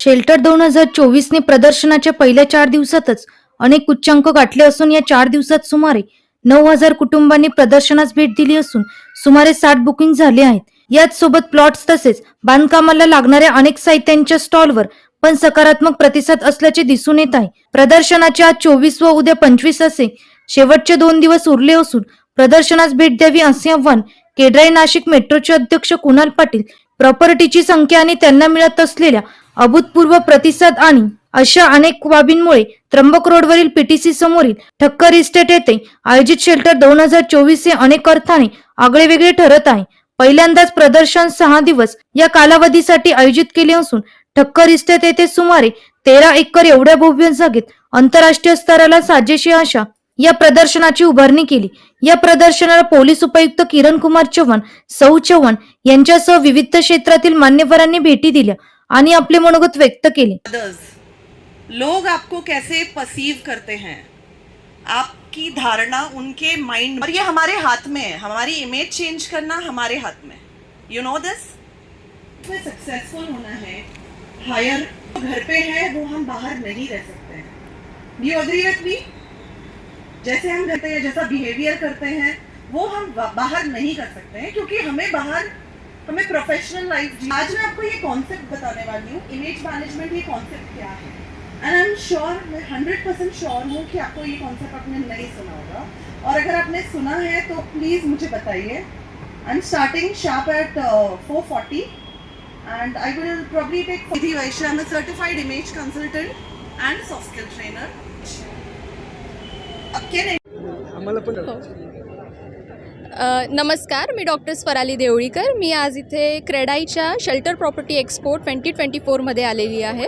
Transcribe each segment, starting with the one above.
Shelter दोन हजार चोवीसने प्रदर्शनाच्या पहिल्या चार दिवसातच अनेक उच्चांक गाठले असून या चार दिवसात सुमारे नऊ हजार कुटुंबांनी प्रदर्शनास भेट दिली असून सुमारे साठ बुकिंग झाले आहेत. याच सोबत प्लॉट्स तसेच बांधकामाला लागणाऱ्या अनेक साहित्यांच्या स्टॉलवर पण सकारात्मक प्रतिसाद असल्याचे दिसून येत आहे. प्रदर्शनाचे आज चोवीस व उद्या पंचवीस असे शेवटचे दोन दिवस उरले असून प्रदर्शनास भेट द्यावी असे आव्हान केडराई नाशिक मेट्रोचे अध्यक्ष कुणाल पाटील प्रॉपर्टीची संख्या आणि त्यांना मिळत असलेल्या अभूतपूर्व प्रतिसाद आणि अशा अनेक बाबींमुळे त्र्यंबक रोडवरील पीटीसी समोरील ठक्कर इस्टेट येथे आयोजित शेल्टर दोन हजार चोवीस हे अनेक अर्थाने आगळेवेगळे ठरत आहे. पहिल्यांदाच प्रदर्शन सहा दिवस या कालावधीसाठी आयोजित केले असून ठक्कर इस्टेट येथे सुमारे तेरा एकर एवढ्या भव्य जागेत आंतरराष्ट्रीय स्तराला साजेशी अशा या प्रदर्शनाची उभारणी केली. या प्रदर्शनाला पोलीस उपायुक्त किरण कुमार चव्हाण सौ चव्हाण यांच्यासह विविध क्षेत्रातील मान्यवरांनी भेटी दिल्या. आपले मनोगत व्यक्त केले. Others, लोग आपको कैसे परसीव करते हैं? आपकी धारणा उनके माइंड और ये हमारे हाथ में है। हमारी इमेज चेंज करना हमारे हाथ में यू नो दिस सक्सेसफुल होना है। हायर घर पे है, वो हम बाहर नहीं रह सकते हैं। यू अग्री विथ मी जैसे हम करते हैं, जैसा बिहेवियर करते हैं, वो हम बाहर नहीं कर सकते हैं, क्योंकि हमें बाहर हमें प्रोफेशनल लाइफ आज मैं आपको ये कॉन्सेप्ट बताने वाली हूँ। इमेज मैनेजमेंट ये कॉन्सेप्ट क्या है? एंड आई एम श्योर मैं हंड्रेड परसेंट श्योर हूँ कि आपको ये कॉन्सेप्ट आपने नहीं सुना होगा। और अगर आपने सुना है तो प्लीज़ मुझे बताइए। I am starting sharp at four forty and I will probably take Nidhi Vaishya. I'm a certified image consultant and soft skill trainer. Uh, Can uh, नमस्कार मी डॉक्टर स्वराली देवळीकर. मी आज इथे क्रेडाईच्या shelter property expo twenty twenty फोरमध्ये आलेली आहे.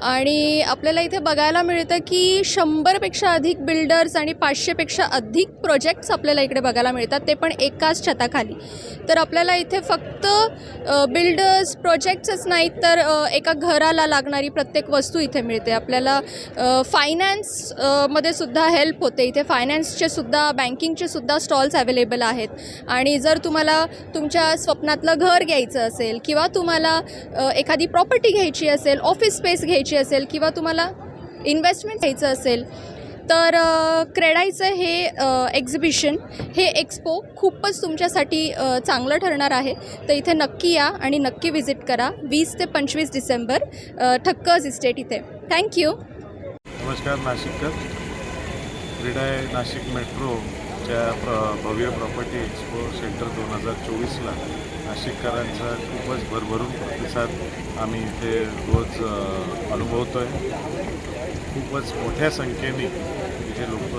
आणि आपल्याला इथे बघायला मिळतं की शंभरपेक्षा अधिक बिल्डर्स आणि पाचशेपेक्षा अधिक प्रोजेक्ट्स आपल्याला इकडे बघायला मिळतात. ते पण एकाच छताखाली. तर आपल्याला इथे फक्त बिल्डर्स प्रोजेक्ट्सच नाहीत तर एका घराला लागणारी प्रत्येक वस्तू इथे मिळते. आपल्याला फायनान्समध्ये सुद्धा हेल्प होते. इथे फायनान्सचे सुद्धा बँकिंगचे सुद्धा स्टॉल्स अवेलेबल आहेत. आणि जर तुम्हाला तुमच्या स्वप्नातलं घर घ्यायचं असेल किंवा तुम्हाला एखादी प्रॉपर्टी घ्यायची असेल ऑफिस स्पेस घ्यायची असेल किंवा तुम्हाला इन्व्हेस्टमेंट घ्यायचं असेल तर क्रेडाईचं हे एक्झिबिशन हे एक्सपो खूपच तुमच्यासाठी चांगलं ठरणार आहे. तर इथे नक्की या आणि नक्की व्हिजिट करा. वीस ते पंचवीस डिसेंबर अ, ठक्कर्स इस्टेट इथे. थँक्यू नमस्कार नाशिककर. क्रीडाय नाशिक आमच्या प्र भव्य प्रॉपर्टी एक्सपो सेंटर दोन हजार चोवीसला नाशिककरांचा खूपच भरभरून प्रतिसाद आम्ही इथे रोज अनुभवतो आहे खूपच मोठ्या संख्येने इथे लोक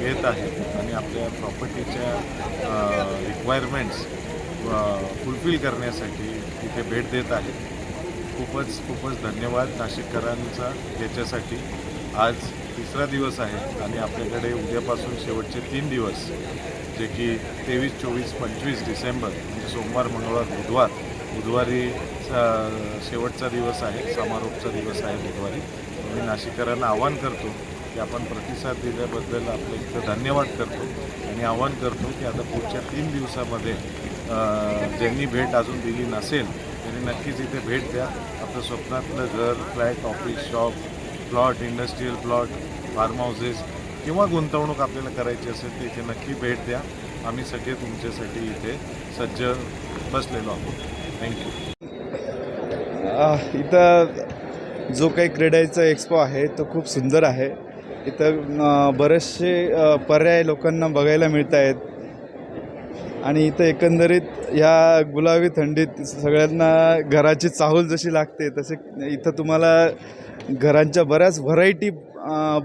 येत आहेत आणि आपल्या प्रॉपर्टीच्या रिक्वायरमेंट्स फुलफिल करण्यासाठी इथे भेट देत आहेत. खूपच खूपच धन्यवाद नाशिककरांचा. याच्यासाठी आज तिसरा दिवस आहे आणि आपल्याकडे उद्यापासून शेवटचे तीन दिवस जे की तेवीस चोवीस पंचवीस डिसेंबर म्हणजे सोमवार मंगळवार बुधवार. बुधवारी शेवटचा दिवस आहे समारोपचा दिवस आहे बुधवारी. मी नाशिककरांना आवाहन करतो की आपण प्रतिसाद दिल्याबद्दल आपलं इथं धन्यवाद करतो आणि आवाहन करतो की आता पुढच्या तीन दिवसामध्ये ज्यांनी भेट अजून दिली नसेल त्यांनी नक्कीच इथे भेट द्या. आपलं स्वप्नातलं घर flat office shop plot industrial plot farm houses किंवा गुंतवणूक आपल्याला करायची असेल तर इथे नक्की भेट द्या. आम्ही सगळे तुमच्यासाठी इथे सज्ज बसलेलो आहोत. थँक्यू इथं जो काही क्रीडाचा एक्सपो आहे तो खूप सुंदर आहे. इथं बरेचसे पर्याय लोकांना बघायला मिळत आहेत आणि इथं एकंदरीत ह्या गुलाबी थंडीत सगळ्यांना घराची चाहूल जशी लागते तसे इथं तुम्हाला घरांच्या बऱ्याच व्हरायटी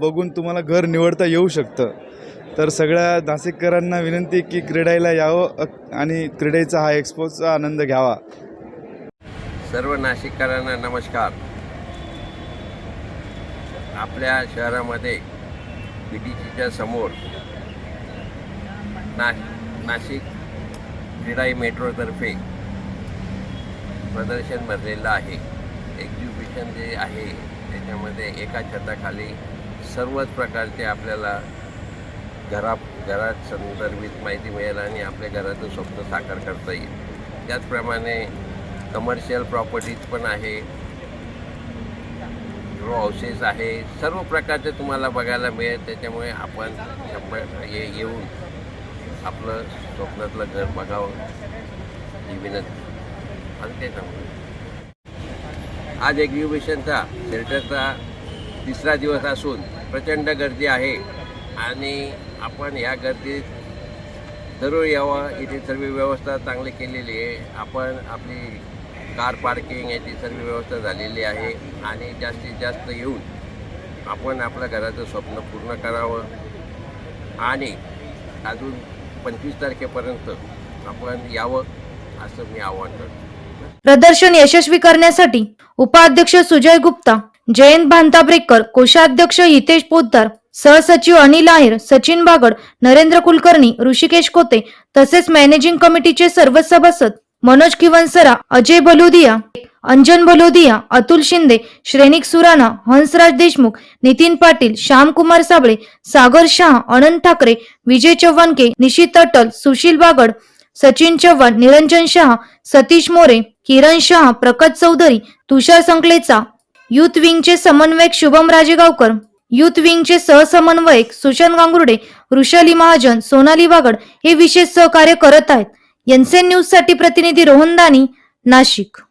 बघून तुम्हाला घर निवडता येऊ शकतं. तर सगळ्या नाशिककरांना विनंती की क्रीडायला यावं आणि क्रीडेचा हा एक्सपोचा आनंद घ्यावा. सर्व नाशिककरांना नमस्कार. आपल्या शहरामध्ये पी टी सीच्या समोर ना नाशिक क्रीडाई मेट्रोतर्फे प्रदर्शन भरलेलं आहे. एक्झिबिशन जे आहे त्याच्यामध्ये एका छताखाली सर्वच प्रकारचे आपल्याला घरा घरात संदर्भित माहिती मिळेल आणि आपल्या घराचं स्वप्न साकार करता येईल. त्याचप्रमाणे कमर्शियल प्रॉपर्टीज पण आहे. रो हाऊसेस आहे सर्व प्रकारचे तुम्हाला बघायला मिळेल. त्याच्यामुळे आपण शंभर ये येऊन आपलं स्वप्नातलं घर बघावं. ही विनंती. आणि ते सांगू? आज एक्झिबिशनचा शेल्टरचा तिसरा दिवस असून प्रचंड गर्दी आहे. आणि आपण ह्या गर्दीत जरूर यावं. इथे सर्व व्यवस्था चांगली केलेली आहे. आपण आपली कार पार्किंग याची सर्व व्यवस्था झालेली आहे. आणि जास्तीत जास्त येऊन आपण आपल्या घराचं स्वप्न पूर्ण करावं. आणि अजून पंचवीस तारखेपर्यंत आपण यावं असं मी आवाहन करतो. प्रदर्शन यशस्वी करण्यासाठी उपाध्यक्ष सुजय गुप्ता जयंत भांताब्रेकर कोषाध्यक्ष हितेश पोद्दार सहसचिव अनिल आहेर सचिन बागड नरेंद्र कुलकर्णी ऋषिकेश कोते तसेच मॅनेजिंग कमिटीचे सर्व सभासद मनोज किवनसरा अजय भलोदिया अंजन भलोदिया अतुल शिंदे श्रेनिक सुराणा हंसराज देशमुख नितीन पाटील श्यामकुमार साबळे सागर शहा अनंत ठाकरे विजय चव्हाणके निशित अटल सुशील बागड सचिन चव्हाण निरंजन शहा सतीश मोरे किरण शहा प्रकट चौधरी तुषार संकलेचा युथ विंगचे समन्वयक शुभम राजेगावकर युथ विंगचे सहसमन्वयक सुशांत गांगुर्डे वृषाली महाजन सोनाली वागड हे विशेष सहकार्य करत आहेत. एनसेन न्यूजसाठी प्रतिनिधी रोहन दानी नाशिक.